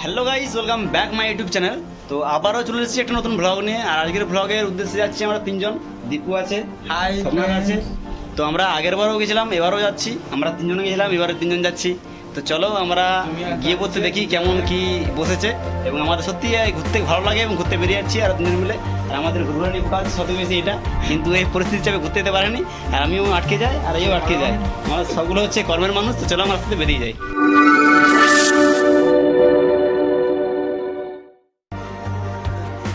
Hello guys welcome back my YouTube channel তো আবারও চলে এসেছি একটা নতুন ব্লগ নিয়ে আর আজকের ব্লগের উদ্দেশ্যে যাচ্ছি আমরা তিনজন। দীপু আছে হাই স্বপ্নাথ আছে। তো আমরা আগের বারও গেছিলাম এবারও যাচ্ছি। আমরা তিনজন গেছিলাম এবারে তিনজন যাচ্ছি। তো চলো আমরা গিয়ে পড়তে দেখি কেমন কি বসেছে। এবং আমাদের সত্যি ঘুরতে ভালো লাগে এবং ঘুরতে বেরিয়ে যাচ্ছি আর তিনজন মিলে। আর আমাদের ঘুরবানি কাজ সবথেকে বেশি এটা। কিন্তু এই পরিস্থিতি হিসাবে ঘুরতে যেতে পারেনি। আর আমিও আটকে যাই আর এও আটকে যাই। আমার সবগুলো হচ্ছে কর্মের মানুষ তো চলো আমার সাথে বেরিয়ে যাই।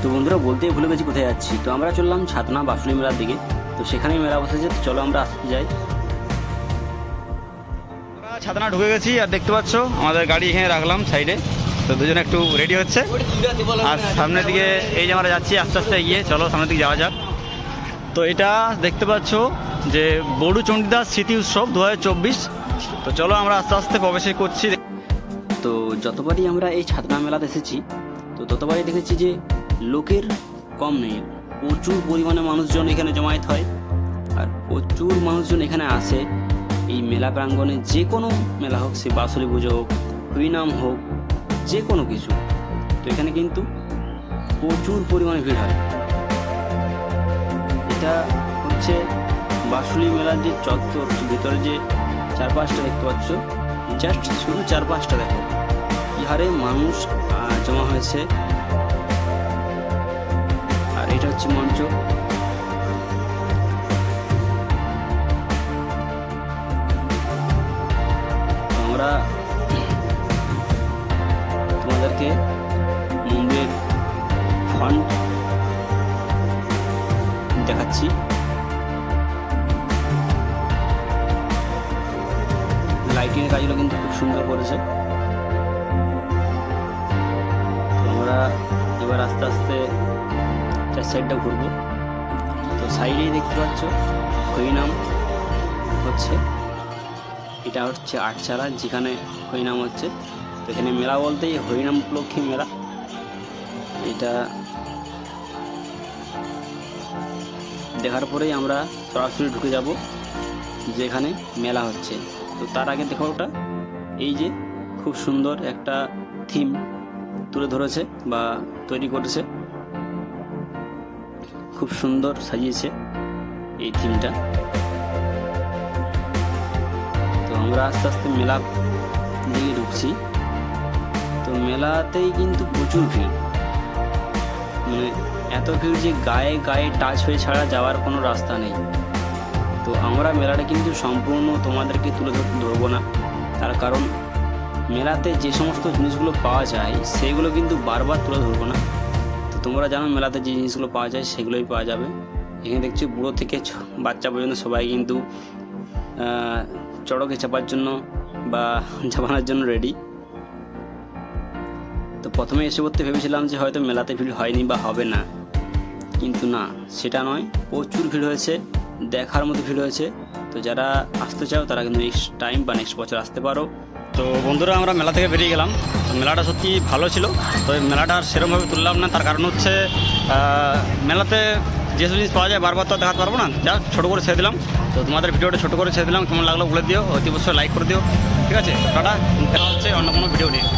তো বন্ধুরা বলতেই ভুলে গেছি কোথায় যাচ্ছি। তো আমরা চললাম ছাতনা বাসুলি মেলার দিকে। তো সেখানেই মেলা বসেছে তো চলো আমরা আসতে যাই। ছাতনা ঢুকে গেছি আর দেখতে পাচ্ছ আমাদের গাড়ি এখানে রাখলাম সাইডে। তো দুজনে একটু রেডি হচ্ছে। আর সামনের দিকে এই যে আমরা যাচ্ছি আস্তে আস্তে এগিয়ে চলো সামনের দিকে যাওয়া যাক। তো এটা দেখতে পাচ্ছ যে বড়ু চণ্ডীদাস স্মৃতি উৎসব দু হাজার চব্বিশ। তো চলো আমরা আস্তে আস্তে প্রবেশ করছি। তো যতবারই আমরা এই ছাতনা মেলাতে এসেছি তো ততবারই দেখেছি যে লোকের কম নেই। প্রচুর পরিমাণে মানুষজন এখানে জমায়েত হয়। আর প্রচুর মানুষজন এখানে আসে। এই মেলা প্রাঙ্গণে যে কোনো মেলা হোক সে বাসলি পুজো হোক, হরিনাম হোক, যে কোনো কিছু। তো এখানে কিন্তু প্রচুর পরিমাণে ভিড় হয়। এটা হচ্ছে বাসুলি মেলার যে চত্বর, ভিতরে যে চারপাশটা দেখতে পাচ্ছ জাস্ট শুধু চারপাশটা দেখো। কি হারে মানুষ জমা হয়েছে এটা হচ্ছে মঞ্চ। আমরা তোমাদেরকে মন্দিরের ফ্রন্ট দেখাচ্ছি। লাইটিং এর কাজগুলো কিন্তু খুব সুন্দর করেছে। আমরা এবার আস্তে আস্তে চার সাইডটা ঘুরবো। তো সাইডেই দেখতে পাচ্ছ হরিনাম হচ্ছে, এটা হচ্ছে আটচালা যেখানে হরিনাম হচ্ছে। তো এখানে মেলা বলতেই হরিনাম উপলক্ষে মেলা, এটা দেখার পরেই আমরা সরাসরি ঢুকে যাব, যেখানে মেলা হচ্ছে। তো তার আগে দেখো ওটা, এই যে খুব সুন্দর একটা থিম তুলে ধরেছে বা তৈরি করেছে। খুব সুন্দর সাজিয়েছে এই থিমটা। তো আমরা আস্তে আস্তে মেলা দিকে ঢুকছি। তো মেলাতেই কিন্তু প্রচুর ভিড়। মানে এত ভিড় যে গায়ে গায়ে টাচ হয়ে ছাড়া যাওয়ার কোনো রাস্তা নেই। তো আমরা মেলাটা কিন্তু সম্পূর্ণ তোমাদেরকে তুলে ধর- ধরবো না। তার কারণ মেলাতে যে সমস্ত জিনিসগুলো পাওয়া যায়, সেগুলো কিন্তু বারবার তুলে ধরবো না। তোমরা জানো মেলাতে যে জিনিসগুলো পাওয়া যায় সেগুলোই পাওয়া যাবে। এখানে দেখছি বুড়ো থেকে বাচ্চা পর্যন্ত সবাই কিন্তু চড়কে চাপার জন্য বা চাপানোর জন্য রেডি তো প্রথমে এসে পড়তে ভেবেছিলাম যে হয়তো মেলাতে ভিড় হয়নি বা হবে না। কিন্তু না, সেটা নয়, প্রচুর ভিড় হয়েছে, দেখার মতো ভিড় হয়েছে। তো যারা আসতে চাও তারা কিন্তু নেক্সট টাইম বা নেক্সট বছর আসতে পারো। তো বন্ধুরা, আমরা মেলা থেকে বেরিয়ে গেলাম। মেলাটা সত্যি ভালো ছিল। তো মেলাটা সেরকমভাবে তুললাম না। তার কারণ হচ্ছে মেলাতে যেসব জিনিস পাওয়া যায়, বারবার তো দেখাতে পারব না। যা ছোটো করে ছেড়ে দিলাম। তো তোমাদের ভিডিওটা ছোটো করে ছেড়ে দিলাম। কেমন লাগল বলে দিও। অতি অবশ্যই লাইক করে দিও। ঠিক আছে, টাটা। হচ্ছে অন্য কোনো ভিডিও নিয়ে।